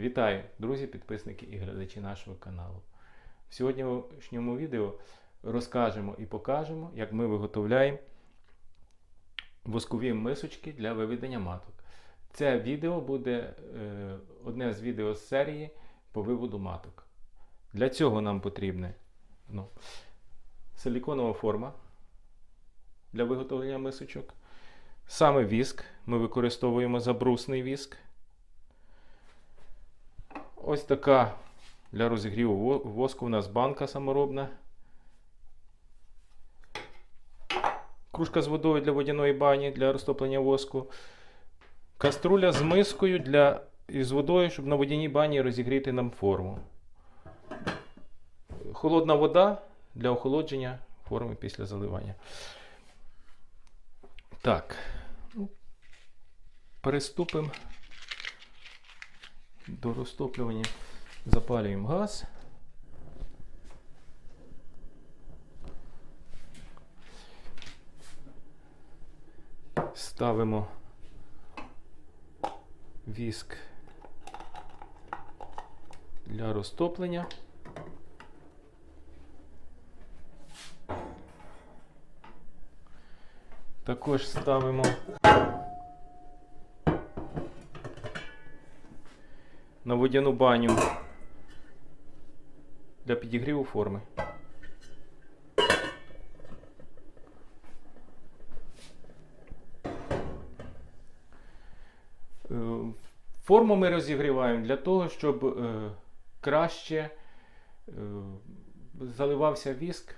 Вітаю, друзі, підписники і глядачі нашого каналу. В сьогоднішньому відео розкажемо і покажемо, як ми виготовляємо воскові мисочки для виведення маток. Це відео буде е, одне з відео з серії по виводу маток. Для цього нам потрібна ну, силіконова форма для виготовлення мисочок. Саме віск. Ми використовуємо забрусний віск. Ось така для розігріву воску у нас банка саморобна. Кружка з водою для водяної бані для розтоплення воску. Каструля з мискою для, із водою, щоб на водяній бані розігріти нам форму. Холодна вода для охолодження форми після заливання. Так. Ну, Приступимо до розтоплювання. Запалюємо газ. Ставимо віск для розтоплення. Також ставимо на водяну баню для підігріву форми. Е, Форму ми розігріваємо для того, щоб е, краще е, заливався віск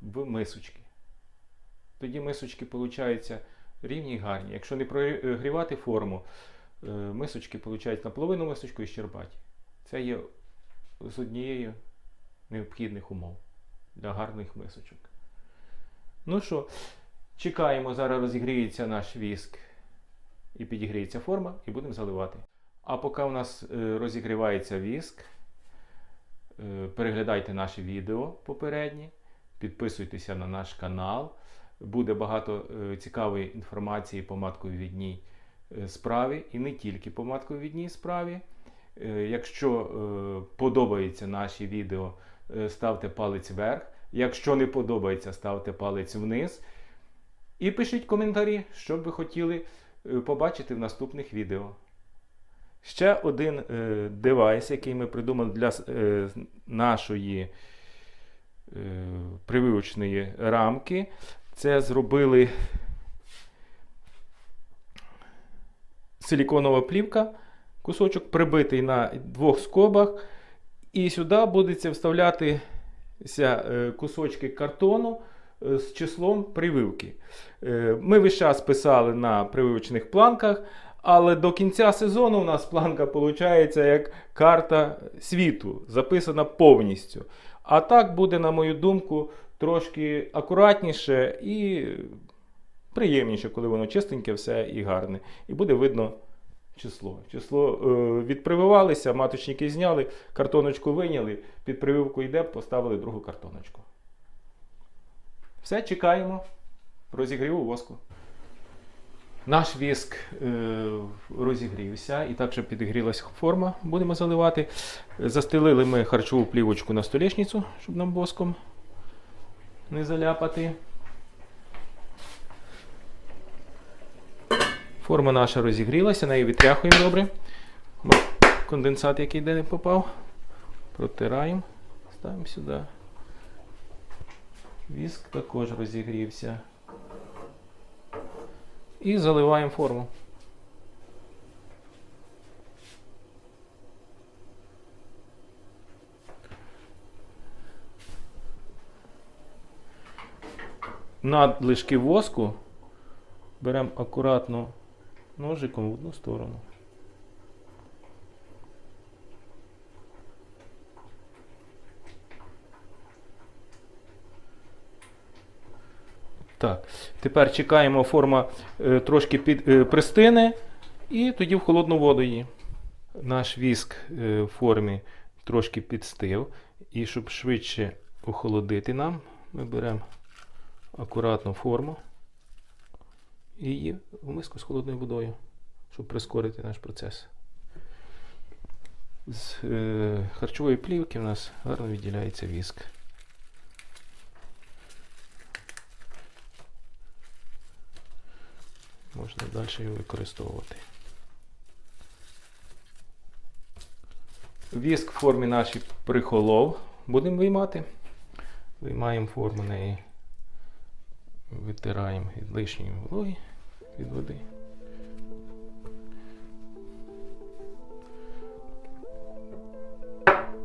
в мисочки. Тоді мисочки получаються рівні і гарні. Якщо не прогрівати форму, мисочки получаються наполовину мисочку і щербаті. Це є з однією необхідних умов для гарних мисочок. Ну що, чекаємо, зараз розігріється наш віск і підігріється форма, і будемо заливати. А поки у нас е, розігрівається віск, е, переглядайте наші відео попередні, підписуйтеся на наш канал. Буде багато е, цікавої інформації по матковідній е, справі і не тільки по матковідній справі. Е, Якщо е, подобаються наші відео, е, ставте палець вверх. Якщо не подобається, ставте палець вниз. І пишіть коментарі, що б ви хотіли е, побачити в наступних відео. Ще один е, девайс, який ми придумали для е, нашої е, прививочної рамки. Це зробили силіконова плівка, кусочок прибитий на двох скобах. І сюди будеться вставлятися е, кусочки картону е, з числом прививки. Е, Ми весь час писали на прививочних планках, але до кінця сезону у нас планка виходить як карта світу, записана повністю. А так буде, на мою думку, трошки акуратніше і приємніше, коли воно чистеньке, все і гарне. І буде видно число. Число е, відпрививалися, маточники зняли, картоночку виняли, під прививку йде, поставили другу картоночку. Все, чекаємо розігріву воску. Наш віск е, розігрівся і так, щоб підігрілася форма, будемо заливати. Застелили ми харчову плівочку на столешницю, щоб нам воском не заляпати. Форма наша розігрілася, неї відтряхуємо добре. Конденсат, який де не попав. Протираємо, ставимо сюди. Віск також розігрівся. І заливаємо форму. Надлишки воску беремо акуратно ножиком в одну сторону. Так, тепер чекаємо, форма е, трошки під, е, пристине і тоді в холодну воду її. Наш віск е, в формі трошки підстив. І щоб швидше охолодити нам, ми беремо акуратно форму і її в миску з холодною водою, щоб прискорити наш процес. З е, харчової плівки у нас гарно відділяється віск. Можна далі його використовувати. Віск в формі нашій прихолов. Будемо виймати. Виймаємо форму неї. Витираємо від лишньої вологи від води.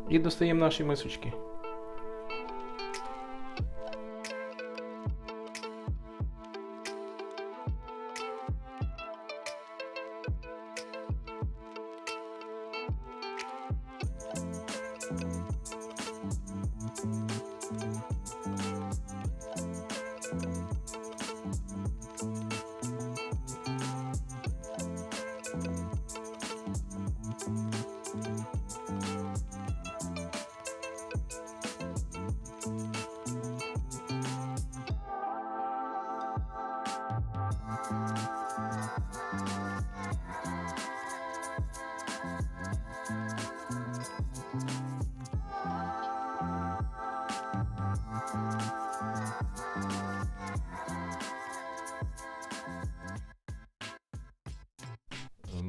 І достаємо наші мисочки.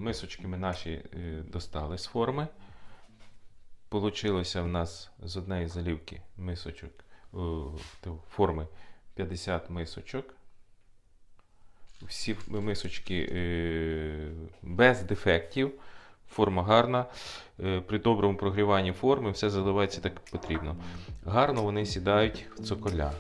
Мисочки ми наші е, достали з форми. Получилося в нас з однієї залівки мисочок форми 50 мисочок. Всі мисочки е, без дефектів. Форма гарна. Е, При доброму прогріванні форми все заливається так як потрібно. Гарно вони сідають в цоколя.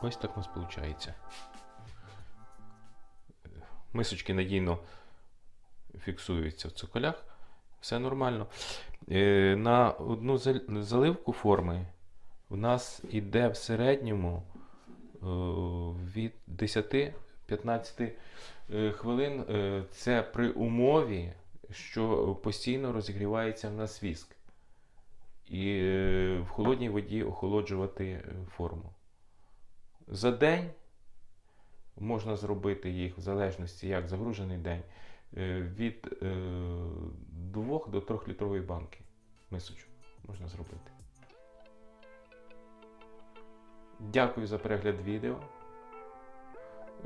Ось так у нас виходить. Мисочки надійно фіксуються в цоколях. Все нормально. Е, На одну заливку форми в нас іде в середньому е, від 10-15 е, хвилин. Це при умові, що постійно розігрівається в нас віск. І в холодній воді охолоджувати форму. За день можна зробити їх в залежності, як загружений день, е, від 2 до 3 літрової банки мисочок можна зробити. Дякую за перегляд відео.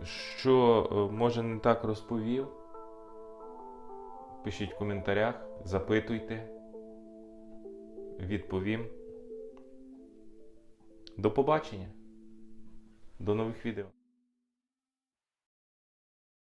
Що е, може не так розповів, пишіть в коментарях, запитуйте, відповім. До побачення! До нових відео.